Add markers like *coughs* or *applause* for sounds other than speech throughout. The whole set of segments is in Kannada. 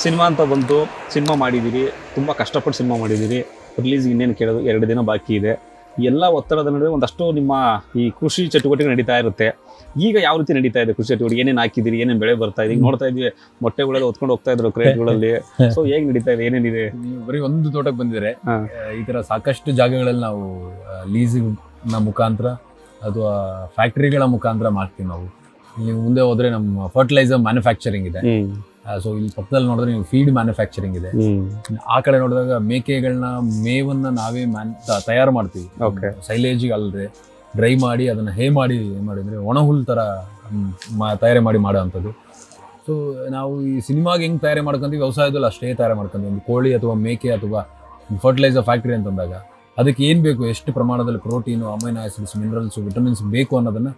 ಸಿನಿಮಾ ಅಂತ ಬಂತು ಸಿನಿಮಾ ಮಾಡಿದ್ದೀರಿ ತುಂಬ ಕಷ್ಟಪಟ್ಟು ಸಿನಿಮಾ ಮಾಡಿದ್ದೀರಿ ರಿಲೀಸ್ ಇನ್ನೇನು ಕೇಳೋದು ಎರಡು ದಿನ ಬಾಕಿ ಇದೆ. ಎಲ್ಲ ಒತ್ತಡದ ನಡುವೆ ಒಂದಷ್ಟು ನಿಮ್ಮ ಈ ಕೃಷಿ ಚಟುವಟಿಕೆ ನಡೀತಾ ಇರುತ್ತೆ. ಈಗ ಯಾವ ರೀತಿ ನಡೀತಾ ಇದೆ ಕೃಷಿ ಚಟುವಟಿಕೆ? ಏನೇನು ಹಾಕಿದ್ದೀರಿ ಏನೇನು ಬೆಳೆ ಬರ್ತಾ ಇದೆ? ಈಗ ನೋಡ್ತಾ ಇದ್ವಿ ಮೊಟ್ಟೆಗಳೆಲ್ಲ ಹೊತ್ಕೊಂಡು ಹೋಗ್ತಾ ಇದ್ರು ಕ್ರೇಟ್ಗಳಲ್ಲಿ ಸೊ ಹೇಗೆ ನಡೀತಾ ಇದೆ? ಏನೇನಿದೆ? ನೀವು ಬರೀ ಒಂದು ತೋಟಕ್ಕೆ ಬಂದಿದ್ರೆ ಈ ತರ ಸಾಕಷ್ಟು ಜಾಗಗಳಲ್ಲಿ ನಾವು ಲೀಸಿಂಗ್ನ ಮುಖಾಂತರ ಅಥವಾ ಫ್ಯಾಕ್ಟರಿಗಳ ಮುಖಾಂತರ ಮಾಡ್ತೀವಿ ನಾವು. ಮುಂದೆ ಹೋದ್ರೆ ನಮ್ಮ ಫರ್ಟಿಲೈಸರ್ ಮ್ಯಾನುಫ್ಯಾಕ್ಚರಿಂಗ್ ಇದೆ. ಸೊ ಇಲ್ಲಿ ಪಕ್ಕದಲ್ಲಿ ನೋಡಿದ್ರೆ ನೀವು ಫೀಡ್ ಮ್ಯಾನುಫ್ಯಾಕ್ಚರಿಂಗ್ ಇದೆ. ಆ ಕಡೆ ನೋಡಿದಾಗ ಮೇಕೆಗಳನ್ನ ಮೇವನ್ನ ನಾವೇ ಮ್ಯಾನ್ ತಯಾರು ಮಾಡ್ತೀವಿ. ಸೈಲೇಜ್ ಅಲ್ಲದೆ ಡ್ರೈ ಮಾಡಿ ಅದನ್ನ ಹೇ ಮಾಡಿ ಏನ್ ಮಾಡಿದ್ರೆ ಒಣ ಹುಲ್ ತಯಾರಿ ಮಾಡಿ ಮಾಡೋ ಅಂಥದ್ದು ಸೊ ನಾವು ಈ ಸಿನಿಮಾಗೆ ಹೆಂಗೆ ತಯಾರಿ ಮಾಡ್ಕೊಂತೀವಿ? ವ್ಯವಸಾಯದಲ್ಲಿ ಅಷ್ಟೇ ತಯಾರಿ ಮಾಡ್ಕೊಂತೀವಿ. ಒಂದು ಕೋಳಿ ಅಥವಾ ಮೇಕೆ ಅಥವಾ ಫರ್ಟಿಲೈಸರ್ ಫ್ಯಾಕ್ಟ್ರಿ ಅಂತಂದಾಗ ಅದಕ್ಕೆ ಏನು ಬೇಕು? ಎಷ್ಟು ಪ್ರಮಾಣದಲ್ಲಿ protein amino acids minerals vitamins ಬೇಕು ಅನ್ನೋದನ್ನ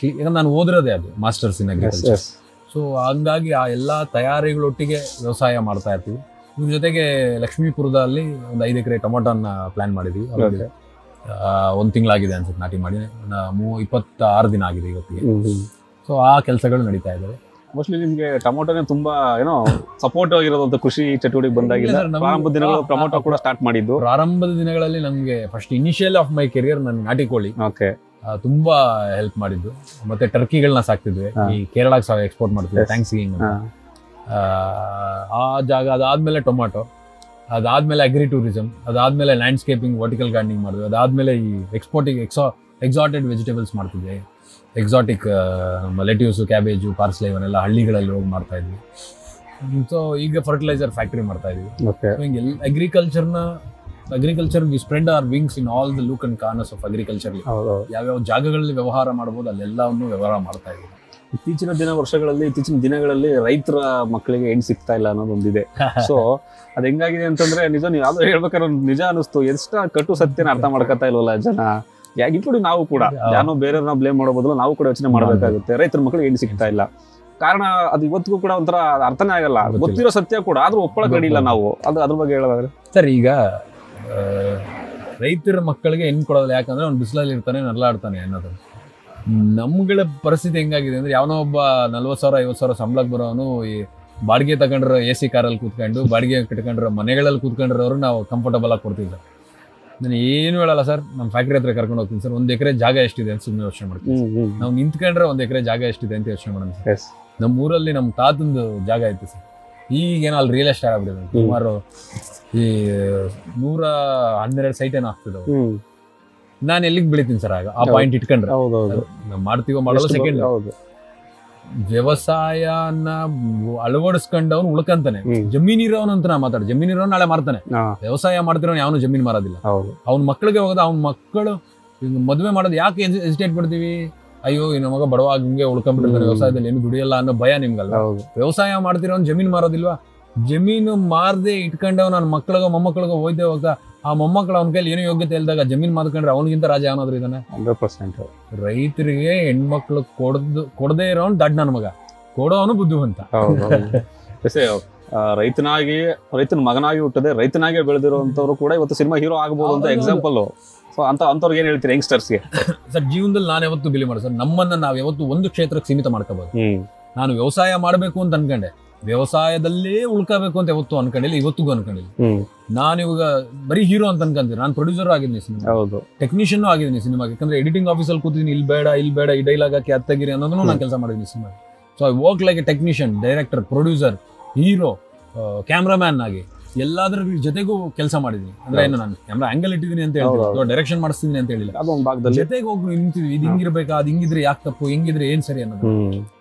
ಕ್ಲಿ- ಯಾಕಂದ್ರೆ ನಾನು ಓದಿರೋದೇ ಅದು ಮಾಸ್ಟರ್ಸ್ ಇನ್ ಅಗ್ರಿಕಲ್ಚರ್ ಸೊ ಹಂಗಾಗಿ ಆ ಎಲ್ಲ ತಯಾರಿಗಳೊಟ್ಟಿಗೆ ವ್ಯವಸಾಯ ಮಾಡ್ತಾ ಇರ್ತೀವಿ. ಇದ್ರ ಜೊತೆಗೆ ಲಕ್ಷ್ಮೀಪುರದಲ್ಲಿ ಒಂದು ಐದು ಎಕರೆ ಟೊಮೊಟೊನ ಪ್ಲಾನ್ ಮಾಡಿದ್ವಿ. ಒಂದ್ ಒಂದು ತಿಂಗಳಾಗಿದೆ ಅನ್ಸುತ್ತೆ ನಾಟಿ ಮಾಡಿ. ಮೂ ಇಪ್ಪತ್ತಾರು ದಿನ ಆಗಿದೆ ಇವತ್ತಿಗೆ. ಸೊ ಆ ಕೆಲಸಗಳು ನಡೀತಾ ಇದ್ದಾವೆ ಮೋಸ್ಟ್ಲಿ ನಿಮ್ಗೆ ಟೊಮೊಟೊನೇ ತುಂಬಾ ಏನೋ ಸಪೋರ್ಟ್ ಆಗಿರೋದಂತ ಕೃಷಿ ಚಟುವಟಿಕೆ ಬಂದಾಗಿಲ್ಲ. ಇಲ್ಲ sir, ನಮ್ಗೆ- ಪ್ರಾರಂಭ ದಿನಗಳು ಟೊಮೊಟೊ ಕೂಡ ಸ್ಟಾರ್ಟ್ ಮಾಡಿದ್ದು. ಪ್ರಾರಂಭದ ದಿನಗಳಲ್ಲಿ ನಮಗೆ first initial of my career ನನ್ನ ನಾಟಿ ಕೋಳಿ. ಓಕೆ ತುಂಬಾ ಹೆಲ್ಪ್ ಮಾಡಿದ್ದು. ಮತ್ತೆ ಟರ್ಕಿಗಳನ್ನ ಸಾಕ್ತಿದ್ವಿ. ಈ ಕೇರಳಕ್ಕೆ ಸಹ ಎಕ್ಸ್ಪೋರ್ಟ್ ಮಾಡ್ತಿದ್ವಿ. ಥ್ಯಾಂಕ್ಸ್ ಗಿಂಗ್ ಆ ಜಾಗ ಅದಾದ್ಮೇಲೆ ಟೊಮಾಟೊ ಅದಾದ್ಮೇಲೆ ಅಗ್ರಿ ಟೂರಿಸಂ ಅದಾದ್ಮೇಲೆ ಲ್ಯಾಂಡ್ಸ್ಕೇಪಿಂಗ್ ವರ್ಟಿಕಲ್ ಗಾರ್ಡನಿಂಗ್ ಮಾಡಿದ್ವಿ. ಅದಾದ್ಮೇಲೆ ಈ ಎಕ್ಸ್ಪೋರ್ಟಿಂಗ್ ಎಕ್ಸಾ ಎಕ್ಸಾಟೆಡ್ ವೆಜಿಟೇಬಲ್ಸ್ ಮಾಡ್ತಿದ್ವಿ. ಎಕ್ಸಾಟಿಕ್ ನಮ್ಮ ಲೆಟ್ಯೂಸು ಕ್ಯಾಬೇಜು ಪಾರ್ಸ್ಲೆ ಇವನ್ನೆಲ್ಲ ಹಳ್ಳಿಗಳಲ್ಲಿ ಹೋಗಿ ಮಾಡ್ತಾ ಇದ್ವಿ. ಸೊ ಈಗ ಫರ್ಟಿಲೈಸರ್ ಫ್ಯಾಕ್ಟ್ರಿ ಮಾಡ್ತಾ ಇದ್ವಿ. ಹಿಂಗೆ ಅಗ್ರಿಕಲ್ಚರ್ನ agriculture we spread our wings in all the look and corners of agriculture ಯಾವ್ಯಾವ ಜಾಗಗಳಲ್ಲಿ ವ್ಯವಹಾರ ಮಾಡಬಹುದು ಅಲ್ಲೆಲ್ಲವನ್ನು ವ್ಯವಹಾರ ಮಾಡ್ತಾ ಇದ್ದೀವಿ. ಇತ್ತೀಚಿನ ದಿನ ವರ್ಷಗಳಲ್ಲಿ ಇತ್ತೀಚಿನ ದಿನಗಳಲ್ಲಿ ರೈತರ ಮಕ್ಕಳಿಗೆ ಹೆಣ್ ಸಿಗ್ತಾ ಇಲ್ಲ ಅನ್ನೋದೊಂದಿದೆ ಸೊ *laughs* ಅದು ಹೆಂಗಾಗಿದೆ ಅಂತಂದ್ರೆ ನಿಜ ನೀವು ಯಾವ್ದೋ ಹೇಳ್ಬೇಕಾದ್ರೆ ನಿಜ ಅನಿಸ್ತು ಎಷ್ಟ ಕಟ್ಟು ಸತ್ಯನ ಅರ್ಥ ಮಾಡ್ಕೊತಾ ಇಲ್ವಲ್ಲ ಜನ? ಯಾಕೆ ನಾವು ಕೂಡ. ಯಾರು ಬೇರೆಯವ್ರನ್ನ ಬ್ಲೇಮ್ ಮಾಡೋ ಬದಲು ನಾವು ಕೂಡ ಯೋಚನೆ ಮಾಡಬೇಕಾಗುತ್ತೆ. ರೈತರ ಮಕ್ಕಳಿಗೆ ಹೆಣ್ ಸಿಗ್ತಾ ಇಲ್ಲ. ಕಾರಣ ಅದು ಇವತ್ತಿಗೂ ಕೂಡ ಒಂಥರ ಅರ್ಥನೇ ಆಗಲ್ಲ. ಗೊತ್ತಿರೋ ಸತ್ಯ ಕೂಡ ಆದ್ರೂ ಒಪ್ಪಳ ಕಡಿಲ್ಲ ನಾವು. ಅದು ಅದ್ರ ಬಗ್ಗೆ ಹೇಳೋದಾದ್ರೆ? ಸರ್ ಈಗ ರೈತರ ಮಕ್ಕಳಿಗೆ ಹೆಣ್ಣು ಕೊಡೋದಿಲ್ಲ. ಯಾಕಂದರೆ ಅವ್ನು ಬಿಸಿಲಲ್ಲಿ ಇರ್ತಾನೆ ನರಳಾಡ್ತಾನೆ ಅನ್ನೋದು. ನಮ್ಗಳ ಪರಿಸ್ಥಿತಿ ಹೆಂಗಾಗಿದೆ ಅಂದರೆ ಯಾವನೋ ಒಬ್ಬ ನಲ್ವತ್ತು ಸಾವಿರ ಐವತ್ತು ಸಾವಿರ ಸಂಬಳಕ್ಕೆ ಬರೋನು ಈ ಬಾಡಿಗೆ ತಗೊಂಡ್ರ ಎ ಸಿ ಕಾರಲ್ಲಿ ಕೂತ್ಕೊಂಡು ಬಾಡಿಗೆ ಕಟ್ಕೊಂಡಿರೋ ಮನೆಗಳಲ್ಲಿ ಕೂತ್ಕೊಂಡಿರೋರು ನಾವು ಕಂಫರ್ಟಬಲ್ ಆಗಿ ಕೊಡ್ತೀವಿ ಸರ್. ನಾನು ಏನು ಹೇಳಲ್ಲ ಸರ್ ನಮ್ಮ ಫ್ಯಾಕ್ಟ್ರಿ ಹತ್ರ ಕರ್ಕೊಂಡು ಹೋಗ್ತೀನಿ ಸರ್. ಒಂದು ಎಕರೆ ಜಾಗ ಎಷ್ಟಿದೆ ಅಂತ ಸುಮ್ಮನೆ ಯೋಚನೆ ಮಾಡ್ತೀನಿ ನಾವು ನಿಂತ್ಕೊಂಡ್ರೆ ಒಂದು ಎಕರೆ ಜಾಗ ಎಷ್ಟಿದೆ ಅಂತ ಯೋಚನೆ ಮಾಡೋಣ ಸರ್. ಎಸ್ ನಮ್ಮ ಊರಲ್ಲಿ ನಮ್ಮ ತಾತಂದು ಜಾಗ ಐತೆ ಸರ್. ಈಗೇನೋ ಅಲ್ಲಿ ರಿಯಲ್ ಎಸ್ಟೇಟ್ ಆಗ್ಬಿಟ್ಟಿದೆ. ಸುಮಾರು ಈ ನೂರ ಹನ್ನೆರಡು ಸೈಟ್ ಏನೋ ಆಗ್ತಿದ್ದಾವೆ ಹ್ಮ್. ನಾನು ಎಲ್ಲಿಗೆ ಬೆಳಿತೀನಿ ಸರ್ ಆಗ? ಆ ಪಾಯಿಂಟ್ ಇಟ್ಕೊಂಡ್ರೆ. ನಾವು ಮಾಡ್ತೀವೋ ಮಾಡಲ್ಲ ಸೆಕೆಂಡ್ ವ್ಯವಸಾಯನ ಅಳವಡಿಸ್ಕೊಂಡವನು ಉಳ್ಕಂತಾನೆ. ಜಮೀನ್ ಜಮೀನಿರೋನು ಅಂತ ನಾ ಮಾತಾಡ ಜಮೀನಿರೋನು ನಾಳೆ ಮಾರ್ತಾನೆ. ವ್ಯವಸಾಯ ಮಾಡ್ತಿರೋನು ಯಾವನು ಜಮೀನ್ ಮಾರೋದಿಲ್ಲ. ಅವ್ನ ಮಕ್ಕಳಿಗೆ ಹೋಗೋದು ಅವ್ನ ಮಕ್ಕಳು ಮದ್ವೆ ಮದುವೆ ಮಾಡೋದು ಯಾಕೆ ಎಜಿಟೇಟ್ ಮಾಡ್ತೀವಿ ಅಯ್ಯೋ ಈ ನಮಗ ಮಗ ಬಡವ ಹಿಂಗೆ ಉಳ್ಕೊಂಡ್ಬಿಡ್ತಾರೆ. ವ್ಯವಸಾಯದಲ್ಲಿ ಏನು ದುಡಿಯಲ್ಲ ಅನ್ನೋ ಭಯ ನಿಮ್ಗಲ್ಲ ವ್ಯವಸಾಯ ಮಾಡ್ತಿರೋ ಜಮೀನು ಮಾರೋದಿಲ್ವಾ? ಜಮೀನು ಮಾರದೆ ಇಟ್ಕೊಂಡವ್ ನನ್ನ ಮಕ್ಕಳಿಗೋ ಮೊಮ್ಮಕ್ಕಳಿಗೋ ಹೋಯ್ದೆ ಹೋಗ ಆ ಮೊಮ್ಮಕ್ಕಳು ಅವನ ಕೈಲಿ ಏನೋ ಯೋಗ್ಯತೆ ಇಲ್ದಾಗ ಜಮೀನ್ ಮಾಡ್ಕೊಂಡ್ರೆ ಅವನಿಗಿಂತ ರಾಜ ಅನ್ನೋದ್ರ ಇದಾನೆ? Hundred percent. ರೈತರಿಗೆ ಹೆಣ್ಮಕ್ಳು ಕೊಡ್ದು ಕೊಡದೇ ಇರೋನ್ ದಡ್ ನನ್ನ ಮಗ ಕೊಡೋನು ಬುದ್ಧಿವಂತ. *laughs* ರೈತನಾಗಿ ರೈತನ ಮಗನಾಗಿ ಹುಟ್ಟದೆ ರೈತನಾಗಿ ಬೆಳೆದಿರುವಂತವ್ರು ಕೂಡ ಇವತ್ತು ಸಿನಿಮಾ ಹೀರೋ ಆಗ್ಬೋದು ಅಂತ. ಎಕ್ಸಾಂಪಲ್ ಅಂತ ಅಂತವ್ರಿಗೆ ಏನ್ ಹೇಳ್ತೀರಿ ಯಂಗ್ಸ್ಟರ್ಸ್ಗೆ *coughs* ಸರ್ ಜೀವನದಲ್ಲಿ ನಾನು ಯಾವತ್ತು ಬಿಲಿ ಮಾಡೋದು ಸರ್ ನಮ್ಮನ್ನ ನಾವು ಯಾವತ್ತು ಒಂದು ಕ್ಷೇತ್ರಕ್ಕೆ ಸೀಮಿತ ಮಾಡ್ಕೋಬಹುದು ಹ್ಮ್. ನಾನು ವ್ಯವಸಾಯ ಮಾಡಬೇಕು ಅಂತ ಅನ್ಕೊಂಡೆ. ವ್ಯವಸಾಯದಲ್ಲೇ ಉಳ್ಕೋಬೇಕು ಅಂತ ಯಾವತ್ತು ಅನ್ಕೊಂಡಿಲ್ಲ ಇವತ್ತಿಗೂ ಅನ್ಕೊಂಡಿಲ್ಲ. ಹ್ಮ್. ನಾನು ಇವಾಗ ಬರೀ ಹೀರೋ ಅಂತ ಅನ್ಕೊಂತೀನಿ. ನಾನು ಪ್ರೊಡ್ಯೂಸರ್ ಆಗಿದ್ದೀನಿ ಸಿನಿಮಾ ಹೌದು. ಟೆಕ್ನಿಷಿಯನ್ ಆಗಿದ್ದೀನಿ ಸಿನಿಮಾಗೆ ಯಾಕಂದ್ರೆ ಎಡಿಟಿಂಗ್ ಆಫೀಸಲ್ಲಿ ಕೂತಿದ್ದೀನಿ ಇಲ್ಲಿ ಬೇಡ ಇಲ್ಲಿ ಬೇಡ ಈ ಡೈಲಾಗ್ ಹಾಕಿ ಅತ್ತಗಿರಿ ಅನ್ನೋದನ್ನು ನಾನು ಕೆಲಸ ಮಾಡಿದ್ದೀನಿ cinema so I work like a technician director producer hero cameraman ಆಗಿ. ಎಲ್ಲಾದ್ರ ಜೊತೆಗೂ ಕೆಲಸ ಮಾಡಿದ್ವಿ ಅಂದ್ರೆ ಏನು ನಾನು ಕ್ಯಾಮ್ರಾ ಆಂಗಲ್ ಇಟ್ಟಿದ್ದೀನಿ ಅಂತ ಹೇಳಿ ಹೇಳ್ತೀನಿ ಡೈರೆಕ್ಷನ್ ಮಾಡಿಸ್ತೀನಿ ಅಂತ ಹೇಳಿಲ್ಲ. ಅದೊಂದು ಭಾಗದಲ್ಲಿ. ಜೊತೆಗೆ ಹೋಗಿ ನಿಂತಿದ್ವಿ. ಇದು ಹಿಂಗಿರ್ಬೇಕಾ ಅದು ಹಿಂಗಿದ್ರೆ ಯಾಕೆ ತಪ್ಪು ಹಿಂಗಿದ್ರೆ ಏನ್ ಸರಿ ಅನ್ನೋದು.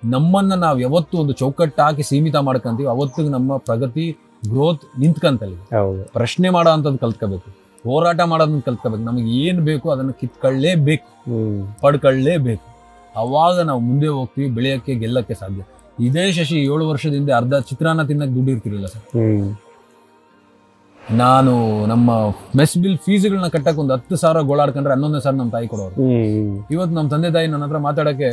ನಮ್ಮನ್ನ ನಾವು ಯಾವತ್ತು ಒಂದು ಚೌಕಟ್ಟು ಹಾಕಿ ಸೀಮಿತ ಮಾಡ್ಕೊಂತೀವಿ. ಅವತ್ತಿಗೆ ನಮ್ಮ ಪ್ರಗತಿ ಗ್ರೋತ್ ನಿಂತ್ಕಂತಲ್ಲಿ. ಪ್ರಶ್ನೆ ಮಾಡೋ ಅಂತದ್ ಕಲ್ತ್ಕೋಬೇಕು. ಹೋರಾಟ ಮಾಡೋದನ್ನ ಕಲ್ತ್ಕೋಬೇಕು. ನಮಗೆ ಏನು ಬೇಕು ಅದನ್ನು ಕಿತ್ಕೊಳ್ಳೇಬೇಕು. ಪಡ್ಕೊಳ್ಳೇಬೇಕು. ಅವಾಗ ನಾವು ಮುಂದೆ ಹೋಗ್ತೀವಿ ಬೆಳೆಯಕ್ಕೆ ಗೆಲ್ಲಕ್ಕೆ ಸಾಧ್ಯ. ಇದೇ ಶಶಿ ಏಳು ವರ್ಷದಿಂದ ಅರ್ಧ ಚಿತ್ರಾನ್ನ ತಿನ್ನಕ್ಕೆ ದುಡ್ಡು ಇರ್ತಿರಲಿಲ್ಲ ಸರ್. ನಾನು ನಮ್ಮ ಮೆಸ್ ಬಿಲ್ ಫೀಸ್ಗಳನ್ನ ಕಟ್ಟಕ್ಕೆ ಒಂದು ಹತ್ತು ಸಾವಿರ ಗೋಳಾಡ್ಕೊಂಡ್ರೆ ಹನ್ನೊಂದನೇ ಸಾವಿರ ನಮ್ಮ ತಾಯಿ ಕೊಡೋರು. ಇವತ್ತು ನಮ್ಮ ತಂದೆ ತಾಯಿ ನನ್ನ ಹತ್ರ ಮಾತಾಡಕ್ಕೆ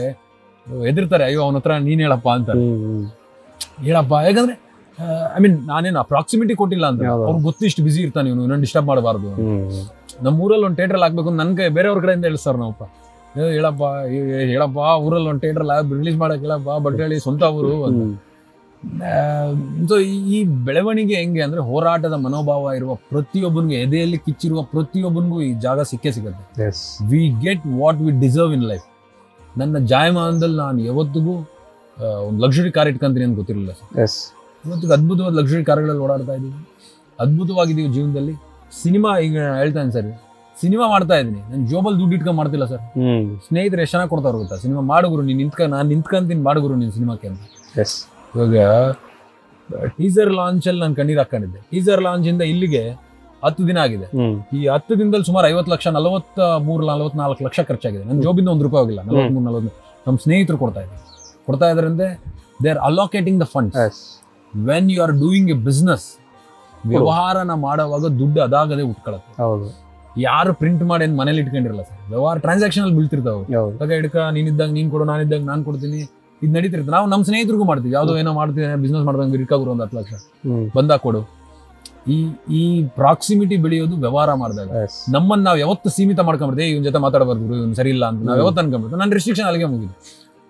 ಹೆದರ್ತಾರೆ ಅಯ್ಯೋ ಅವನ ಹತ್ರ ನೀನು ಹೇಳಪ್ಪ ಅಂತ. ಹೇಳಪ್ಪ ಯಾಕಂದ್ರೆ ಐ ಮೀನ್ ನಾನೇನು ಅಪ್ರಾಕ್ಸಿಮಿಟಿ ಕೊಟ್ಟಿಲ್ಲ ಅಂತ. ಅವ್ರು ಗೊತ್ತಿಷ್ಟು ಬಿಸಿ ಇರ್ತಾನೆ ಇವನು ಇನ್ನೊಂದು ಡಿಸ್ಟರ್ಬ್ ಮಾಡಬಾರ್ದು ನಮ್ಮ ಊರಲ್ಲಿ ಒಂದು ಥಿಯೇಟ್ರಲ್ಲಿ ಹಾಕ್ಬೇಕು ಅಂತ ನನ್ನ ಕೈ ಬೇರೆಯವ್ರ ಕಡೆಯಿಂದ ಹೇಳ್ತಾರೆ ನಾವಪ್ಪ. ಹೇಳಪ್ಪ ಹೇಳಪ್ಪ ಊರಲ್ಲಿ ಒಂದು ಥಿಯೇಟ್ರಲ್ಲಿ ರಿಲೀಸ್ ಮಾಡಕ್ಕೆ ಹೇಳಪ್ಪ ಬಟ್ ಹೇಳಿ ಸ್ವಂತ ಊರು ಸೊ ಈ ಬೆಳವಣಿಗೆ ಹೆಂಗೆ ಅಂದ್ರೆ ಹೋರಾಟದ ಮನೋಭಾವ ಇರುವ ಪ್ರತಿಯೊಬ್ಬನಿಗೂ ಎದೆಯಲ್ಲಿ ಕಿಚ್ಚಿರುವ ಪ್ರತಿಯೊಬ್ಬನಿಗೂ ಈ ಜಾಗ ಸಿಕ್ಕೇ ಸಿಗುತ್ತೆ. We get what we deserve in life ನನ್ನ ಜಾಯಮಾನದಲ್ಲಿ ನಾನು ಯಾವತ್ತಿಗೂ ಒಂದು ಲಕ್ಸುರಿ ಕಾರ್ ಇಟ್ಕೊಂತೀನಿ ಅಂತ ಗೊತ್ತಿರಲಿಲ್ಲ ಸರ್. ಎಸ್ ಇವತ್ತಿಗೆ ಅದ್ಭುತವಾದ ಲಕ್ಸುರಿ ಕಾರ್ಗಳಲ್ಲಿ ಓಡಾಡ್ತಾ ಇದ್ದೀವಿ ಅದ್ಭುತವಾಗಿದ್ದೀವಿ ಜೀವನದಲ್ಲಿ ಸಿನಿಮಾ ಈಗ ಹೇಳ್ತಾನೆ ಸರ್ ಸಿನಿಮಾ ಮಾಡ್ತಾ ಇದ್ದೀನಿ. ನಾನು ಜೋಬಲ್ ದುಡ್ಡು ಇಟ್ಕೊಂಡು ಮಾಡ್ತಿಲ್ಲ ಸರ್. ಹ್ಮ್. ಸ್ನೇಹಿತರು ಎಷ್ಟು ಚೆನ್ನಾಗಿ ಕೊಡ್ತಾವ್ರು ಗೊತ್ತಾ? ಸಿನಿಮಾ ಮಾಡುಗುರು ನೀನು ನಿಂತ್ಕ ನಾನು ನಿಂತ್ಕೊಂತೀನಿ ಮಾಡುಗುರು ನೀನು ಸಿನಿಮಾಕ್ಕೆ ಅಂತ. ಎಸ್ ಇವಾಗ ಟೀಸರ್ ಲಾಂಚ್ ಅಲ್ಲಿ ನಾನು ಕಣ್ಣೀರ್ ಹಾಕೊಂಡಿದ್ದೆ. ಟೀಸರ್ ಲಾಂಚ್ ಇಂದ ಇಲ್ಲಿಗೆ ಹತ್ತು ದಿನ ಆಗಿದೆ. ಈ ಹತ್ತು ದಿನದಲ್ಲಿ ಸುಮಾರು ಐವತ್ತು ಲಕ್ಷ ನಲವತ್ತ ಮೂರು ನಲವತ್ನಾಲ್ಕು ಲಕ್ಷ ಖರ್ಚಾಗಿದೆ. ನನ್ನ ಜೋಬಿಂದ ಒಂದು ರೂಪಾಯಿ ಹೋಗಿಲ್ಲ ನಲವತ್ಮೂರು ನಲವತ್ತು ನಮ್ಮ ಸ್ನೇಹಿತರು ಕೊಡ್ತಾ ಇದ್ದಾರೆ ಕೊಡ್ತಾ ಇದ್ರಂದ್ರೆ they are allocating the funds when you are doing a business ವ್ಯವಹಾರನ ಮಾಡುವಾಗ ದುಡ್ಡು ಅದಾಗದೆ ಉಟ್ಕೊಳ್ಳುತ್ತೆ ಹೌದು. ಯಾರು ಪ್ರಿಂಟ್ ಮಾಡಿ ಏನ್ ಮನೇಲಿ ಇಟ್ಕೊಂಡಿರಲ್ಲ ಸರ್? ವ್ಯವಹಾರ ಟ್ರಾನ್ಸಾಕ್ಷನ್ ಅಲ್ಲಿ ಬೀಳ್ತಿರ್ತಾವೆ. ಇಡ್ಕ ತಗ ಹಿಡ್ಕ ನೀನಿದ್ದಾಗ ನೀನ್ ಕೊಡು ನಾನಿದ್ದಾಗ ನಾನು ಕೊಡ್ತೀನಿ. ಇದು ನಡೀತಿರುತ್ತೆ. ನಾವು ನಮ್ಮ ಸ್ನೇಹಿತರಿಗೂ ಮಾಡ್ತೀವಿ. ಯಾವುದೋ ಏನೋ ಮಾಡ್ತೀವಿ ಬಿಸ್ನೆಸ್ ಮಾಡ್ದಂಗೆ ಇರ್ಕಾಗುರು ಒಂದು ಹತ್ತು ಲಕ್ಷ. ಬಂದಾಗ ಕೊಡು. ಈ ಈ ಪ್ರಾಕ್ಸಿಮಿಟಿ ಬೆಳೆಯೋದು ವ್ಯವಹಾರ ಮಾಡಿದಾಗ. ನಮ್ಮನ್ನ ನಾವು ಯಾವತ್ತು ಸೀಮಿತ ಮಾಡ್ಕೊಂಡ್ಬಿಡ್ತೀವಿ ಇವನ್ ಜೊತೆ ಮಾತಾಡಬಾರ್ದು ಇವ್ನು ಸರಿ ಇಲ್ಲ ಅಂತ ನಾವು ಯಾವತ್ತು ಅನ್ಕೊಂಡ್ಬಿಡ್ತೀವಿ ನನ್ನ ರಿಸ್ಟ್ರಿಕ್ಷನ್ ಅಲ್ಲಿಗೆ ಮುಗಿದು.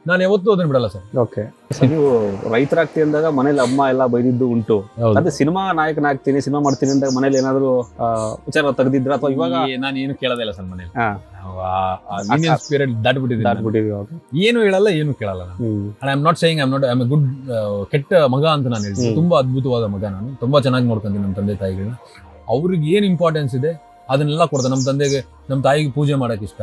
ನಾನು ಯಾವತ್ತೂ ಅದನ್ನ ಬಿಡಲ್ಲ ಸರ್. ಓಕೆ. ನೀವು ರೈತರಾಗ್ತಿ ಅಂದಾಗ ಮನೇಲಿ ಅಮ್ಮ ಎಲ್ಲ ಬೈದಿದ್ದು ಉಂಟು. ಅದೇ ಸಿನಿಮಾ ನಾಯಕನಾಗ್ತೀನಿ ಸಿನಿಮಾ ಮಾಡ್ತೀನಿ ಅಂದಾಗ ಮನೇಲಿ ಏನಾದ್ರು ಆ, ವಿಚಾರ ತೆಗೆದಿದ್ರ ಅಥವಾ ಇವಾಗ ನಾನು ಏನು ಕೇಳೋದಿಲ್ಲ ಸರ್ ಮನೇಲಿ. ಹಾ. ದಾಟ್ಬಿಟ್ಟಿದ್ದೀನಿ ಏನು ಹೇಳಲ್ಲ ಏನು ಕೇಳಲ್ಲ ನಾನು. ಹ್ಮ್. I am not saying I am not I am good ಕೆಟ್ಟ ಮಗ ಅಂತ ನಾನು ಹೇಳ್ತೀನಿ. ಹ್ಮ್. ತುಂಬಾ ಅದ್ಭುತವಾದ ಮಗ ನಾನು. ತುಂಬಾ ಚೆನ್ನಾಗಿ ನೋಡ್ಕೊಂತೀನಿ ನಮ್ಮ ತಂದೆ ತಾಯಿಗಳನ್ನ. ಅವ್ರಿಗೆ ಏನ್ ಇಂಪಾರ್ಟೆನ್ಸ್ ಇದೆ? ಅದನ್ನೆಲ್ಲ ಕೊಡ್ತಾರೆ. ನಮ್ಮ ತಂದೆಗೆ ನಮ್ಮ ತಾಯಿಗೆ ಪೂಜೆ ಮಾಡಕ್ ಇಷ್ಟ.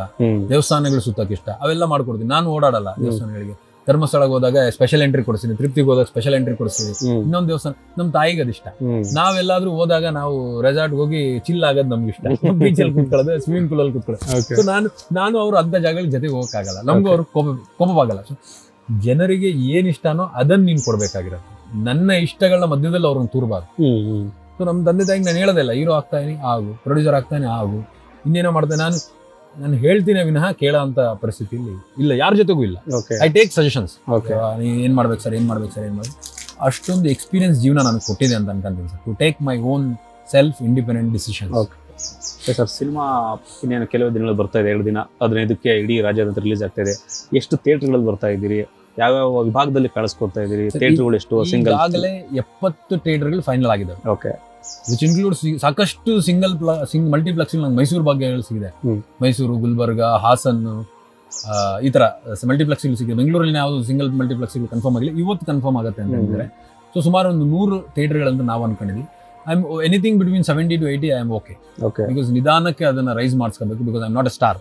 ದೇವಸ್ಥಾನಗಳು ಸುತ್ತಕ್ಕೆ ಇಷ್ಟ. ಅವೆಲ್ಲ ಮಾಡ್ಕೊಡ್ತೀನಿ. ನಾನು ಓಡಾಡಲ್ಲ ದೇವಸ್ಥಾನಗಳಿಗೆ. ಧರ್ಮಸ್ಥಳಕ್ಕೆ ಹೋದಾಗ ಸ್ಪೆಷಲ್ ಎಂಟ್ರಿ ಕೊಡಿಸ್ತೀನಿ. ತೃಪ್ತಿಗೆ ಹೋದಾಗ ಸ್ಪೆಷಲ್ ಎಂಟ್ರಿ ಕೊಡಿಸ್ತೀನಿ. ಹ್ಮ್. ಇನ್ನೊಂದು ದೇವಸ್ಥಾನ ನಮ್ಮ ತಾಯಿಗೆ ಅದಿಷ್ಟ. ನಾವೆಲ್ಲಾದ್ರೂ ಹೋದಾಗ ನಾವು ರೆಸಾರ್ಟ್ ಹೋಗಿ ಚಿಲ್ ಆಗೋದು ನಮ್ಗೆ ಇಷ್ಟ. ಬೀಚಲ್ಲಿ ಕುತ್ಕೊಳ್ಳೋದು ಸ್ವಿಮ್ಮಿಂಗ್ ಪೂಲ್ ಅಲ್ಲಿ ಕುತ್ಕೊಳ್ಳೋದು. ಸೊ ನಾನು ನಾನು ಅವರು ಅಂತ ಜಾಗಗಳ ಜೊತೆಗೆ ಹೋಗಕ್ಕಾಗಲ್ಲ. ನಮಗೂ ಅವ್ರು ಕೋಪ ಕೋಪವಾಗಲ್ಲ. ಸೊ ಜನರಿಗೆ ಏನ್ ಇಷ್ಟನೋ ಅದನ್ನ ನೀನು ಕೊಡ್ಬೇಕಾಗಿರೋದು ನನ್ನ ಇಷ್ಟಗಳ ಮಧ್ಯದಲ್ಲಿ ಅವ್ರನ್ನ ತೂರಬಾರ್ದು. ಸೊ ನಮ್ಮ ತಂದೆ ತಾಯಿಗೆ ನಾನು ಹೇಳೋದಿಲ್ಲ ಹೀರೋ ಆಗ್ತಾ ಇದೀನಿ ಆಗು ಪ್ರೊಡ್ಯೂಸರ್ ಆಗ್ತಾನೆ ಆಗು. ಇನ್ನೇನೋ ಮಾಡ್ತಾನೆ ನಾನು ನಾನು ಹೇಳ್ತೀನಿ ವಿನಃ ಕೇಳೋ ಅಂತ ಪರಿಸ್ಥಿತಿ ಇಲ್ಲಿ ಇಲ್ಲ ಯಾರ ಜೊತೆಗೂ ಇಲ್ಲ. ಐ ಟೇಕ್ ಸಜೆಷನ್ಸ್ ಏನ್ ಮಾಡ್ಬೇಕು ಸರ್ ಏನು ಮಾಡ್ಬೇಕು ಸರ್ ಏನು ಮಾಡ್ಬೇಕು? ಅಷ್ಟೊಂದು ಎಕ್ಸ್ಪೀರಿಯನ್ಸ್ ಜೀವನ ನನಗೆ ಕೊಟ್ಟಿದೆ ಅಂತ ಅನ್ಕೊಂತೀನಿ sir to take my own self independent decision okay sir cinema ಇನ್ನೇನು ಕೆಲವು ದಿನಗಳು ಬರ್ತಾ ಇದೆ ಎರಡು ದಿನ ಹದಿನೈದಕ್ಕೆ ಇಡೀ ರಾಜ್ಯಾದ್ಯಂತ ರಿಲೀಸ್ ಆಗ್ತಾ ಇದೆ. ಎಷ್ಟು ಥಿಯೇಟರ್ಗಳಲ್ಲಿ ಬರ್ತಾ ಇದ್ದೀರಿ? ಯಾವ್ಯಾವ ವಿಭಾಗದಲ್ಲಿ ಕಾಣಿಸ್ಕೊಡ್ತಾ ಇದ್ದೀರಿ? ಥಿಯೇಟರ್ಗಳು ಎಷ್ಟು? ಸಿಂಗಲ್ ಆಗಲೇ ಎಪ್ಪತ್ತು ಥಿಯೇಟರ್ಗಳು ಫೈನಲ್ ಆಗಿದೆ ಓಕೆ ವಿಚ್ ಇನ್ಕ್ಲೂಡ್ಸ್ ಸಾಕಷ್ಟು ಸಿಂಗಲ್ ಸಿಂಗ್ ಮಲ್ಟಿಪ್ಲೆಕ್ಸ್ ನಂಗೆ ಮೈಸೂರು ಭಾಗ್ಯಗಳು ಸಿಗಿದೆ. ಮೈಸೂರು ಗುಲ್ಬರ್ಗ ಹಾಸನ್ ಈ ತರ ಮಲ್ಟಿಪ್ಲೆಕ್ಸ್ ಸಿಗಿದೆ ಬೆಂಗಳೂರಲ್ಲಿ ಯಾವುದು ಸಿಂಗಲ್ ಮಲ್ಟಿಪ್ಲೆಕ್ಸ್ ಕನ್ಫರ್ಮ್ ಆಗಿಲ್ಲ. ಇವತ್ತು ಕನ್ಫರ್ಮ್ ಆಗುತ್ತೆ ಅಂತ ಹೇಳ್ತಾರೆ. ಹೇಳಿದ್ರೆ ಸೊ ಸುಮಾರು ಒಂದು ನೂರು ಥಿಯೇಟರ್ಗಳಂತ ನಾವು ಅನ್ಕೊಂಡಿದ್ವಿ. I am anything between seventy to eighty I am okay okay because ನಿಧಾನಕ್ಕೆ ಅದನ್ನ rice ಮಾಡಿಸ್ಕೋಬೇಕು. Because I not a star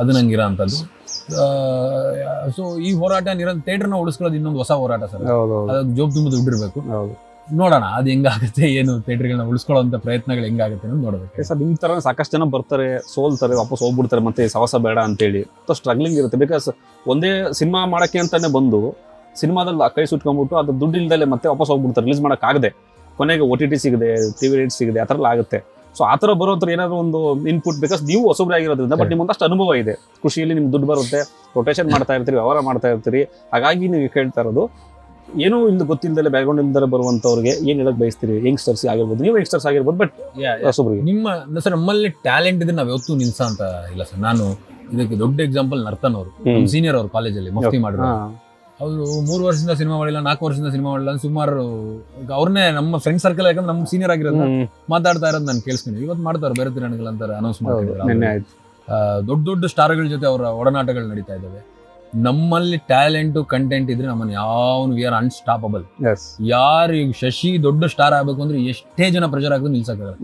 ಅದು ನಂಗೆ ಇರೋಂಥದ್ದು ಸೊ ಈ ಹೋರಾಟ ನಿರ ಥಿಯೇಟರ್ನ ಉಳಿಸ್ಕೊಳ್ಳೋದು ಇನ್ನೊಂದು ಹೊಸ ಹೋರಾಟ ಸರ್ ಅದಕ್ಕೆ ಜೋಬ್ ತುಂಬ ದುಡ್ಡಿರಬೇಕು ನೋಡೋಣ. ಅದು ಹೆಂಗಾಗುತ್ತೆ ಏನು ಥಿಯೇಟರ್ಗಳನ್ನ ಉಳಿಸ್ಕೊಳ್ಳೋಂಥ ಪ್ರಯತ್ನಗಳು ಹೆಂಗಾಗುತ್ತೆ ಅಂತ ನೋಡಬೇಕು. ಸರ್ ನಿಮ್ಮ ಥರ ಸಾಕಷ್ಟು ಜನ ಬರ್ತಾರೆ ಸೋಲ್ತಾರೆ ವಾಪಸ್ ಹೋಗ್ಬಿಡ್ತಾರೆ ಮತ್ತೆ ಸಾಹಸ ಬೇಡ ಅಂತೇಳಿ. ಸ್ಟ್ರಗ್ಲಿಂಗ್ ಇರುತ್ತೆ. ಬಿಕಾಸ್ ಒಂದೇ ಸಿನಿಮಾ ಮಾಡೋಕ್ಕೆ ಅಂತಾನೆ ಬಂದು ಸಿನಿಮಾದಲ್ಲಿ ಆ ಕೈ ಸುಟ್ಕೊಂಡ್ಬಿಟ್ಟು ಅದು ದುಡ್ಡು ಇಲ್ದಲೆ ಮತ್ತೆ ವಾಪಸ್ ಹೋಗ್ಬಿಡ್ತಾರೆ ರಿಲೀಸ್ ಆಗದೆ. ಕೊನೆಗೆ ಒ ಟಿ ಟಿ ಸಿಗದೆ ಟಿ ವಿ ರೇಟ್ ಸಿಗದೆ ಆ ಥರ ಆಗುತ್ತೆ. ಸೊ ಆ ಥರ ಬರೋತ್ರ ಏನಾದರೂ ಒಂದು ಇನ್ಪುಟ್ ಬಿಕಾಸ್ ನೀವು ಹೊಸಬ್ರೆ ಆಗಿರೋದ್ರಿಂದ ಬಟ್ ನಿಮ್ಮೊಂದಷ್ಟು ಅನುಭವ ಇದೆ. ಕೃಷಿಯಲ್ಲಿ ನಿಮ್ಗೆ ದುಡ್ಡು ಬರುತ್ತೆ ರೊಟೇಷನ್ ಮಾಡ್ತಾ ಇರ್ತೀರಿ ವ್ಯವಹಾರ ಮಾಡ್ತಾ ಇರ್ತೀರಿ. ಹಾಗಾಗಿ ನೀವು ಕೇಳ್ತಾ ಇರೋದು ಏನೂ ಇಲ್ಲಿ ಗೊತ್ತಿಲ್ಲದೆ ಬ್ಯಾಕ್ಗ್ರೌಂಡ್ ಇಲ್ದರೆ ಬರುವಂಥವ್ರಿಗೆ ಏನು ಹೇಳಕ್ ಬಯಸ್ತೀರಿ? ಯಂಗ್ಸ್ಟರ್ಸ್ ಆಗಿರ್ಬೋದು ನೀವು ಯಂಗ್ಸ್ಟರ್ಸ್ ಆಗಿರ್ಬೋದು ಬಟ್ ಹೊಸಬ್ರಿಗೆ ನಿಮ್ಮ ಸರ್ ನಮ್ಮಲ್ಲಿ ಟ್ಯಾಲೆಂಟ್ ಇದೆ ನಾವು ಯಾವತ್ತೂ ನಿಲ್ಸ ಅಂತ ಇಲ್ಲ ಸರ್. ನಾನು ಇದಕ್ಕೆ ದೊಡ್ಡ ಎಕ್ಸಾಂಪಲ್ ನರ್ತನ್ ಅವರು. ಸೀನಿಯರ್ ಅವರು ಕಾಲೇಜಲ್ಲಿ ಮಫ್ತಿ ಮಾಡಿದ್ರು. ಅವರು ಮೂರು ವರ್ಷದಿಂದ ಸಿನಿಮಾ ಮಾಡಿಲ್ಲ ನಾಲ್ಕು ವರ್ಷದಿಂದ ಸಿನಿಮಾ ಮಾಡಿಲ್ಲ ಸುಮಾರು ಅವ್ರನ್ನೇ ನಮ್ಮ ಫ್ರೆಂಡ್ ಸರ್ಕಲ್ ಯಾಕಂದ್ರೆ ನಮ್ಮ ಸೀನಿಯರ್ ಆಗಿರೋದು ಮಾತಾಡ್ತಾ ಇರೋದು ನಾನು ಕೇಳಿಸ್ಕೊಂಡು ಇವತ್ತು ಮಾಡ್ತಾರೆ ಬೇರೆ ತಿರಣಗಳು ಅಂತಾರೆ ಅನೌನ್ಸ್ ಮಾಡಿದ್ರು ದೊಡ್ಡ ದೊಡ್ಡ ಸ್ಟಾರ್ಗಳ ಜೊತೆ ಅವರ ಒಡನಾಟಗಳು ನಡೀತಾ ಇದ್ದಾವೆ. ನಮ್ಮಲ್ಲಿ ಟ್ಯಾಲೆಂಟ್ ಕಂಟೆಂಟ್ ಇದ್ರೆ ನಮ್ಮನ್ನು ಯಾವನು ವಿ ಆರ್ ಅನ್ಸ್ಟಾಪಬಲ್ ಯಾರು ಈಗ ಶಶಿ ದೊಡ್ಡ ಸ್ಟಾರ್ ಆಗ್ಬೇಕು ಅಂದ್ರೆ ಎಷ್ಟೇ ಜನ ಪ್ರೆಷರ್ ಹಾಕಿದ್ರು ನಿಲ್ಸಕ್ಕಾಗಲ್ಲ.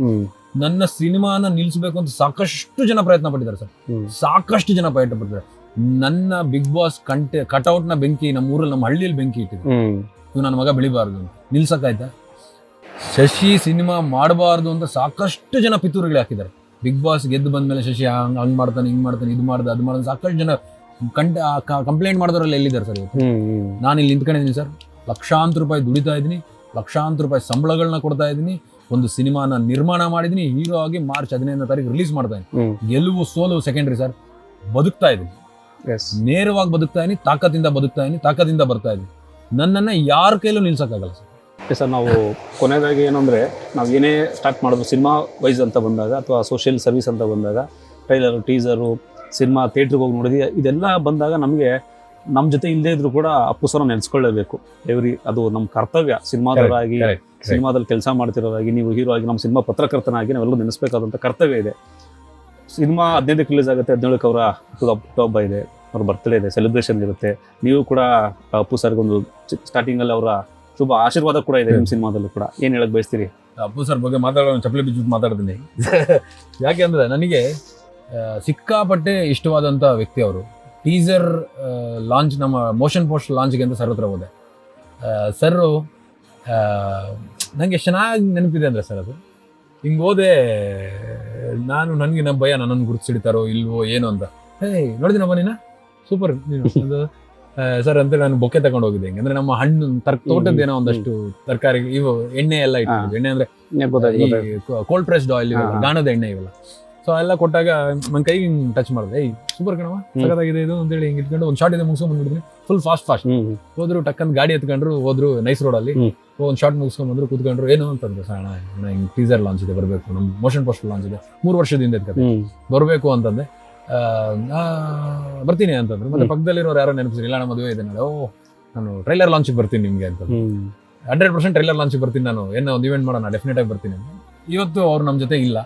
ನನ್ನ ಸಿನಿಮಾನ ನಿಲ್ಸ್ಬೇಕು ಅಂತ ಸಾಕಷ್ಟು ಜನ ಪ್ರಯತ್ನ ಪಟ್ಟಿದ್ದಾರೆ ಸರ್. ಸಾಕಷ್ಟು ಜನ ಪ್ರಯತ್ನ ಪಟ್ಟಿದ್ದಾರೆ. ನನ್ನ ಬಿಗ್ ಬಾಸ್ ಕಂಟೆ ಕಟೌಟ್ನ ಬೆಂಕಿ ನಮ್ಮ ಊರಲ್ಲಿ ನಮ್ಮ ಹಳ್ಳಿಯಲ್ಲಿ ಬೆಂಕಿ ಇಟ್ಟಿದ್ರು ಹ್ಮ್. ಇವ್ ನನ್ನ ಮಗ ಬೆಳಿಬಾರ್ದು ನಿಲ್ಸಕ್ಕಾಯ್ತಾ? ಶಶಿ ಸಿನಿಮಾ ಮಾಡಬಾರ್ದು ಅಂತ ಸಾಕಷ್ಟು ಜನ ಪಿತೂರುಗಳು ಹಾಕಿದ್ದಾರೆ. ಬಿಗ್ ಬಾಸ್ ಗೆದ್ದು ಬಂದ್ಮೇಲೆ ಶಶಿ ಹಂಗ್ ಹಂಗ್ ಮಾಡ್ತಾನೆ ಹಿಂಗ್ ಮಾಡ್ತಾನೆ ಇದು ಮಾಡ್ದ ಅದು ಮಾಡ್ದ ಸಾಕಷ್ಟು ಜನ ಕಂಟ ಕಂಪ್ಲೇಂಟ್ ಮಾಡಿದವರಲ್ಲಿ ಎಲ್ಲಿದ್ದಾರೆ ಸರ್ ನಾನು ಇಲ್ಲಿ ನಿಂತ್ಕೊಂಡಿದ್ದೀನಿ ಸರ್. ಲಕ್ಷಾಂತರ ರೂಪಾಯಿ ದುಡಿತಾ ಇದ್ದೀನಿ. ಲಕ್ಷಾಂತರ ರೂಪಾಯಿ ಸಂಬಳಗಳನ್ನ ಕೊಡ್ತಾ ಇದ್ದೀನಿ. ಒಂದು ಸಿನಿಮಾನ ನಿರ್ಮಾಣ ಮಾಡಿದ್ದೀನಿ. ಹೀರೋ ಆಗಿ ಮಾರ್ಚ್ ಹದಿನೈದನೇ ತಾರೀಕು ರಿಲೀಸ್ ಮಾಡ್ತಾ ಇದ್ದೀನಿ. ಗೆಲುವು ಸೋಲು ಸೆಕೆಂಡ್ರಿ ಸರ್. ಬದುಕ್ತಾ ಇದ್ದೀನಿ. ಎಸ್ ನೇರವಾಗಿ ಬದುಕ್ತಾ ಇದೀನಿ ತಾಕತ್ತಿಂದ ಬದುಕ್ತಾ ಇದೀನಿ ತಾಕತ್ತಿಂದ ಬರ್ತಾ ಇದೀನಿ ನನ್ನನ್ನು ಯಾರ ಕೈಲೂ ನಿಲ್ಸೋಕ್ಕಾಗಲ್ಲ ಸರ್. ಸರ್ ನಾವು ಕೊನೆಯದಾಗಿ ಏನಂದ್ರೆ ನಾವು ಏನೇ ಸ್ಟಾರ್ಟ್ ಮಾಡೋದು ಸಿನಿಮಾ ವೈಸ್ ಅಂತ ಬಂದಾಗ ಅಥವಾ ಸೋಷಿಯಲ್ ಸರ್ವಿಸ್ ಅಂತ ಬಂದಾಗ ಟ್ರೈಲರು ಟೀಸರು ಸಿನಿಮಾ ಥಿಯೇಟ್ರಿಗೆ ಹೋಗಿ ನೋಡಿದ್ವಿ. ಇದೆಲ್ಲ ಬಂದಾಗ ನಮಗೆ ನಮ್ಮ ಜೊತೆ ಇಲ್ಲದೇ ಇದ್ರು ಕೂಡ ಅಪ್ಪು ಸರ್ ನೆನೆಸ್ಕೊಳ್ಳೇಬೇಕು. ಎವ್ರಿ ಅದು ನಮ್ಮ ಕರ್ತವ್ಯ. ಸಿನಿಮಾದವರಾಗಿ. ಸಿನಿಮಾದಲ್ಲಿ ಕೆಲಸ ಮಾಡ್ತಿರೋದಾಗಿ ನೀವು ಹೀರೋ ಆಗಿ ನಮ್ಮ ಸಿನಿಮಾ ಪತ್ರಕರ್ತನಾಗಿ ನಾವೆಲ್ಲರೂ ನೆನೆಸ್ಬೇಕಾದಂಥ ಕರ್ತವ್ಯ ಇದೆ ಸಿನಿಮಾ ಹದಿನೈದಕ್ಕೆ ರಿಲೀಸ್ ಆಗುತ್ತೆ ಹದಿನೇಳಕ್ಕೆ ಅವರ ಹುಟ್ಟುಹಬ್ಬ ಇದೆ ಅವ್ರ ಬರ್ತ್ಡೇ ಇದೆ ಸೆಲೆಬ್ರೇಷನ್ ಇರುತ್ತೆ. ನೀವು ಕೂಡ ಅಪ್ಪು ಸರ್ಗೆ ಒಂದು ಸ್ಟಾರ್ಟಿಂಗಲ್ಲಿ ಅವರ ಶುಭ ಆಶೀರ್ವಾದ ಕೂಡ ಇದೆ ನಿಮ್ಮ ಸಿನಿಮಾದಲ್ಲೂ ಕೂಡ. ಏನು ಹೇಳಕ್ಕೆ ಬಯಸ್ತೀರಿ? ಅಪ್ಪು ಸರ್ ಬಗ್ಗೆ ಮಾತಾಡೋ ಚಪ್ಪಲಿ ಬಿದ್ದು ಮಾತಾಡ್ತೀನಿ. *laughs* ಯಾಕೆ ಅಂದ್ರೆ ನನಗೆ ಸಿಕ್ಕಾಪಟ್ಟೆ ಇಷ್ಟವಾದಂಥ ವ್ಯಕ್ತಿ ಅವರು. ಟೀಸರ್ ಲಾಂಚ್ ನಮ್ಮ ಮೋಷನ್ ಪೋಸ್ಟ್ ಲಾಂಚ್ಗೆ ಅಂತ ಸರ್ ಹತ್ರ ಹೋದೆ. ಸರ್ ನನಗೆ ಚೆನ್ನಾಗಿ ನೆನಪಿದೆ ಅಂದರೆ ಸರ್ ಅದು. ಹಿಂಗೆ ಹೋದೆ ನಾನು ನನಗೆ ನಮ್ಮ ಭಯ ನನ್ನನ್ನು ಗುರುತಿಸಿಡ್ತಾರೋ ಇಲ್ವೋ ಏನು ಅಂತ. ಹೇ ನೋಡಿದಿನಪ್ಪ ನೀನು? ಸೂಪರ್. ನೀನು ಸರ್ ಅಂತ ನಾನು ಬೊಕ್ಕೆ ತಗೊಂಡು ಹೋಗಿದ್ದೆ ಹಿಂಗೆ. ಅಂದ್ರೆ ನಮ್ಮ ಹಣ್ಣು ತರ್ ತೋಟದ್ದೇನೋ ಒಂದಷ್ಟು ತರಕಾರಿ ಇವು ಎಣ್ಣೆ ಎಲ್ಲ ಇಟ್ಟು ಎಣ್ಣೆ ಅಂದ್ರೆ ಕೋಲ್ಡ್ ಪ್ರೆಸ್ಡ್ ಆಯಿಲ್. ಗಾಣದ ಎಣ್ಣೆ ಇವೆಲ್ಲ. ಸೊ ಎಲ್ಲ ಕೊಟ್ಟಾಗ ನನ್ನ ಕೈಗೆ ಟಚ್ ಮಾಡಿದೆ. ಏಯ್ ಸೂಪರ್ ಕಣವ ಸಖತ್ತಾಗಿದೆ ಇದು ಅಂತೇಳಿ ಹಿಂಗೆ ಇಟ್ಕೊಂಡು ಒಂದು ಶಾರ್ಟ್ ಇದೆ ಮುಗಿಸ್ಕೊಂಡ್ ಬಂದ್ಬಿಡ್ತೀನಿ. ಫುಲ್ ಫಾಸ್ಟ್ ಫಾಸ್ಟ್ ಹೋದ್ರು ಟಕ್ಕಂತ ಗಾಡಿ ಎತ್ಕೊಂಡ್ರು ಹೋದ್ರು ನೈಸ್ ರೋಡಲ್ಲಿ ಹ್ಮ್. ಒಂದು ಶಾರ್ಟ್ ಮುಗಿಸ್ಕೊಂಡ್ ಬಂದ್ರು ಕೂತ್ಕೊಂಡ್ರು ಏನು ಅಂತಂದ್ರು ಸಣ್ಣ ಹಿಂಗೆ ಟೀಸರ್ ಲಾಂಚ್ ಇದೆ ಬರಬೇಕು. ನಮ್ಮ ಮೋಷನ್ ಪೋಸ್ಟ್ ಲಾಂಚ್ ಇದೆ. ಮೂರು ವರ್ಷದಿಂದ ಎತ್ಕತೆ ಹ್ಮ್. ಬರಬೇಕು ಅಂತಂದೆ. ಬರ್ತೀನಿ ಅಂತಂದ್ರು. ಮತ್ತೆ ಪಕ್ಕದಲ್ಲಿ ಪಕ್ಕದಲ್ಲಿರೋರು ಯಾರೋ ನೆನಪಿಸಿರಿ. ಇಲ್ಲ ನಮ್ಮ ಮದುವೆ ಇದೆ ಓ ನಾನು ಟ್ರೈಲರ್ ಲಾಂಚಿಗೆ ಬರ್ತೀನಿ ನಿಮಗೆ ಅಂತ. ಹಂಡ್ರೆಡ್ ಪರ್ಸೆಂಟ್ ಟ್ರೈಲರ್ ಲಾಂಚಿಗೆ ಬರ್ತೀನಿ ನಾನು. ಏನೋ ಒಂದು ಇವೆಂಟ್ ಮಾಡೋಣ ಡೆಫಿನೆಟ್ ಆಗಿ ಬರ್ತೀನಿ ಇವತ್ತು ಅವ್ರು ನಮ್ಮ ಜೊತೆ ಇಲ್ಲ.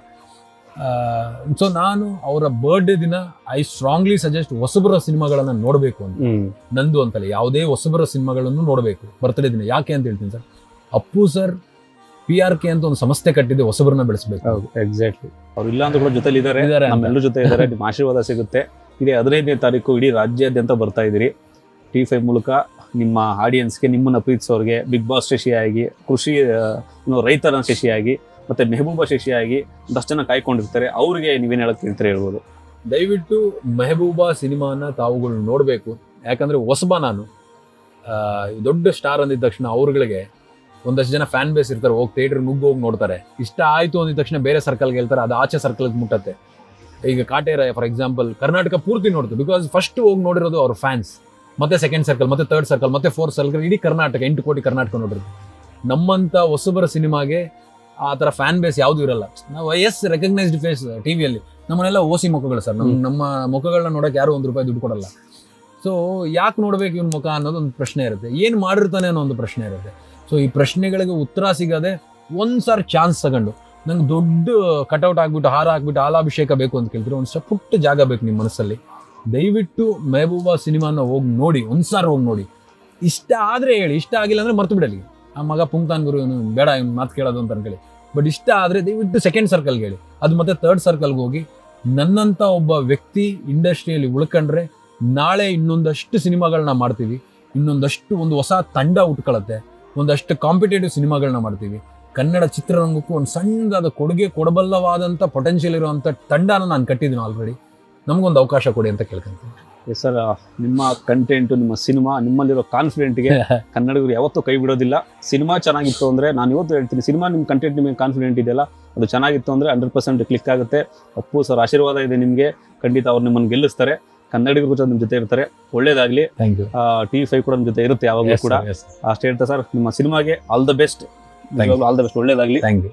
ಸೊ ನಾನು ಅವರ ಬರ್ಡೇ ದಿನ ಐ ಸ್ಟ್ರಾಂಗ್ಲಿ ಸಜೆಸ್ಟ್ ಹೊಸಬರ ಸಿನಿಮಾಗಳನ್ನ ನೋಡಬೇಕು ಅಂತ. ನಂದು ಅಂತಲ್ಲ ಯಾವುದೇ ಹೊಸಬರ ಸಿನಿಮಾಗಳನ್ನು ನೋಡಬೇಕು ಬರ್ತಡೇ ದಿನ. ಯಾಕೆ ಅಂತ ಹೇಳ್ತೀನಿ sir? Appu sir P R K ಅಂತ ಒಂದು ಸಂಸ್ಥೆ ಕಟ್ಟಿದೆ ಹೊಸಬರನ್ನ ಬೆಳೆಸಬೇಕು. ಹೌದು ಎಕ್ಸಾಕ್ಟ್ಲಿ ಅವ್ರು ಇಲ್ಲ ಅಂದ್ರೆ ಕೂಡ ಜೊತೆಲಿ ಇದ್ದಾರೆ. ನಮ್ಮೆಲ್ಲರ ಜೊತೆ ಇದ್ದಾರೆ ನಿಮ್ಮ ಆಶೀರ್ವಾದ ಸಿಗುತ್ತೆ. ಇದೇ ಹದಿನೈದನೇ ತಾರೀಕು ಇಡೀ ರಾಜ್ಯಾದ್ಯಂತ ಬರ್ತಾ ಇದ್ದೀರಿ. ಟಿ ಫೈ ಮೂಲಕ ನಿಮ್ಮ ಆಡಿಯನ್ಸ್ಗೆ ನಿಮ್ಮನ್ನ ಪ್ರೀತಿಸೋರಿಗೆ ಬಿಗ್ ಬಾಸ್ ಶಶಿಯಾಗಿ ಕೃಷಿ ರೈತರ ಶಶಿಯಾಗಿ ಮತ್ತೆ ಮೆಹಬೂಬ ಶಶಿಯಾಗಿ ಒಂದಷ್ಟು ಜನ ಕಾಯ್ಕೊಂಡಿರ್ತಾರೆ. ಅವ್ರಿಗೆ ನೀವೇನು ಹೇಳಕ್ ಹೇಳ್ತಾರೆ ಹೇಳ್ಬೋದು. ದಯವಿಟ್ಟು ಮೆಹಬೂಬ ಸಿನಿಮಾನ ತಾವುಗಳು ನೋಡಬೇಕು. ಯಾಕಂದ್ರೆ ಹೊಸಬ ನಾನು. ದೊಡ್ಡ ಸ್ಟಾರ್ ಅಂದಿದ ತಕ್ಷಣ ಅವ್ರಗಳಿಗೆ ಒಂದಷ್ಟು ಜನ ಫ್ಯಾನ್ ಬೇಸ್ ಇರ್ತಾರೆ. ಹೋಗಿ ಥಿಯೇಟರ್ ನುಗ್ಗಿ ಹೋಗಿ ನೋಡ್ತಾರೆ. ಇಷ್ಟ ಆಯ್ತು ಅಂದಿದ ತಕ್ಷಣ ಬೇರೆ ಸರ್ಕಲ್ಗೆ ಹೇಳ್ತಾರೆ. ಅದು ಆಚೆ ಸರ್ಕಲ್ಗೆ ಮುಟ್ಟತ್ತೆ. ಈಗ ಕಾಟೇರ ಫಾರ್ ಎಕ್ಸಾಂಪಲ್ ಕರ್ನಾಟಕ ಪೂರ್ತಿ ನೋಡ್ತು. ಬಿಕಾಸ್ ಫಸ್ಟ್ ಹೋಗಿ ನೋಡಿರೋದು ಅವ್ರ ಫ್ಯಾನ್ಸ್ ಮತ್ತೆ ಸೆಕೆಂಡ್ ಸರ್ಕಲ್ ಮತ್ತೆ ಥರ್ಡ್ ಸರ್ಕಲ್ ಮತ್ತೆ ಫೋರ್ತ್ ಸರ್ಕಲ್ ಇಡೀ ಕರ್ನಾಟಕ, ಎಂಟು ಕೋಟಿ ಕರ್ನಾಟಕ ನೋಡಿರೋದು. ನಮ್ಮಂತ ಹೊಸಬರ ಸಿನಿಮಾಗೆ ಆ ಥರ ಫ್ಯಾನ್ ಬೇಸ್ ಯಾವುದು ಇರಲ್ಲ. ನಾವು ಎಸ್ ರೆಕಗ್ನೈಸ್ಡ್ ಫೇಸ್ ಟಿವಿಯಲ್ಲಿ ನಮ್ಮನೆಲ್ಲ ಓಸಿ ಮುಖಗಳು ಸರ್ ನಮ್ಮ ನಮ್ಮ ಮುಖಗಳನ್ನ ನೋಡೋಕೆ ಯಾರು ಒಂದು ರೂಪಾಯಿ ದುಡ್ಡು ಕೊಡಲ್ಲ. ಸೊ ಯಾಕೆ ನೋಡ್ಬೇಕು ಇವನ್ ಮುಖ ಅನ್ನೋದು ಒಂದು ಪ್ರಶ್ನೆ ಇರುತ್ತೆ. ಏನು ಮಾಡಿರ್ತಾನೆ ಅನ್ನೋ ಒಂದು ಪ್ರಶ್ನೆ ಇರುತ್ತೆ. ಸೊ ಈ ಪ್ರಶ್ನೆಗಳಿಗೆ ಉತ್ತರ ಸಿಗದೆ ಒಂದು ಸಾರಿ ಚಾನ್ಸ್ ತಗೊಂಡು. ನಂಗೆ ದೊಡ್ಡ ಕಟೌಟ್ ಆಗ್ಬಿಟ್ಟು ಹಾರ ಹಾಕ್ಬಿಟ್ಟು ಹಾಲಾಭಿಷೇಕ ಬೇಕು ಅಂತ ಕೇಳ್ತಾರೆ ಒಂದು ಸ್ವಲ್ಪ ಪುಟ್ಟ ಜಾಗ ಬೇಕು ನಿಮ್ಮ ಮನಸ್ಸಲ್ಲಿ. ದಯವಿಟ್ಟು ಮೆಹಬೂಬಾ ಸಿನಿಮಾನ ಹೋಗಿ ನೋಡಿ. ಒಂದು ಸಾರಿ ಹೋಗಿ ನೋಡಿ. ಇಷ್ಟ ಆದರೆ ಹೇಳಿ. ಇಷ್ಟ ಆಗಿಲ್ಲ ಅಂದರೆ ಮರ್ತು ಬಿಡಲಿ. ಆ ಮಗ ಪುಂಕ್ತಾನ್ ಗುರು ಇವನು ಬೇಡ, ಇವ್ನು ಮಾತು ಕೇಳೋದು ಅಂತ ಅನ್ಕೊಳ್ಳಿ. ಬಟ್ ಇಷ್ಟ ಆದರೆ ದಯವಿಟ್ಟು ಸೆಕೆಂಡ್ ಸರ್ಕಲ್ಗೆ ಹೇಳಿ ಅದು ಮತ್ತೆ ಥರ್ಡ್ ಸರ್ಕಲ್ಗೆ ಹೋಗಿ. ನನ್ನಂಥ ಒಬ್ಬ ವ್ಯಕ್ತಿ ಇಂಡಸ್ಟ್ರಿಯಲ್ಲಿ ಉಳ್ಕೊಂಡ್ರೆ ನಾಳೆ ಇನ್ನೊಂದಷ್ಟು ಸಿನಿಮಾಗಳನ್ನ ಮಾಡ್ತೀವಿ. ಇನ್ನೊಂದಷ್ಟು ಒಂದು ಹೊಸ ತಂಡ ಉಟ್ಕೊಳ್ಳುತ್ತೆ ಒಂದಷ್ಟು ಕಾಂಪಿಟೇಟಿವ್ ಸಿನಿಮಾಗಳನ್ನ ಮಾಡ್ತೀವಿ. ಕನ್ನಡ ಚಿತ್ರರಂಗಕ್ಕೂ ಒಂದು ಸಣ್ಣದಾದ ಕೊಡುಗೆ ಕೊಡಬಲ್ಲವಾದಂಥ ಪೊಟೆನ್ಷಿಯಲ್ ಇರುವಂಥ ತಂಡನ ನಾನು ಕಟ್ಟಿದ್ದೀನಿ ಆಲ್ರೆಡಿ ನಮಗೊಂದು ಅವಕಾಶ ಕೊಡಿ ಅಂತ ಕೇಳ್ಕೊಂತೀನಿ. ಸರ್ ನಿಮ್ಮ ಕಂಟೆಂಟ್ ನಿಮ್ಮ ಸಿನಿಮಾ ನಿಮ್ಮಲ್ಲಿರೋ ಕಾನ್ಫಿಡೆಂಟ್ಗೆ *laughs* ಕನ್ನಡಿಗರು ಯಾವತ್ತೂ ಕೈ ಬಿಡೋದಿಲ್ಲ. ಸಿನಿಮಾ ಚೆನ್ನಾಗಿತ್ತು ಅಂದ್ರೆ ನಾನು ಇವತ್ತು ಹೇಳ್ತೀನಿ ಸಿನಿಮಾ ನಿಮ್ಮ ಕಂಟೆಂಟ್ ನಿಮಗೆ ಕಾನ್ಫಿಡೆಂಟ್ ಇದೆಯಲ್ಲ ಅದು ಚೆನ್ನಾಗಿತ್ತು ಅಂದ್ರೆ ಹಂಡ್ರೆಡ್ ಪರ್ಸೆಂಟ್ ಕ್ಲಿಕ್ ಆಗುತ್ತೆ. ಅಪ್ಪು ಸರ್ ಆಶೀರ್ವಾದ ಇದೆ ನಿಮಗೆ. ಖಂಡಿತ ಅವ್ರು ನಿಮ್ಮನ್ನು ಗೆಲ್ಲಿಸ್ತಾರೆ. ಕನ್ನಡಿಗರು ಕೂಡ ನಿಮ್ಮ ಜೊತೆ ಇರ್ತಾರೆ. ಒಳ್ಳೇದಾಗ್ಲಿ. ಥ್ಯಾಂಕ್ ಯು ಟಿ ಫೈವ್ ಕೂಡ ನಿಮ್ಮ ಜೊತೆ ಇರುತ್ತೆ ಯಾವಾಗಲೂ ಕೂಡ. ಅಷ್ಟೇ ಹೇಳ್ತಾ ಸರ್ ನಿಮ್ಮ ಸಿನಿಮಾಗೆ all the best. All the best ಒಳ್ಳೇದಾಗ್ಲಿ. Thank you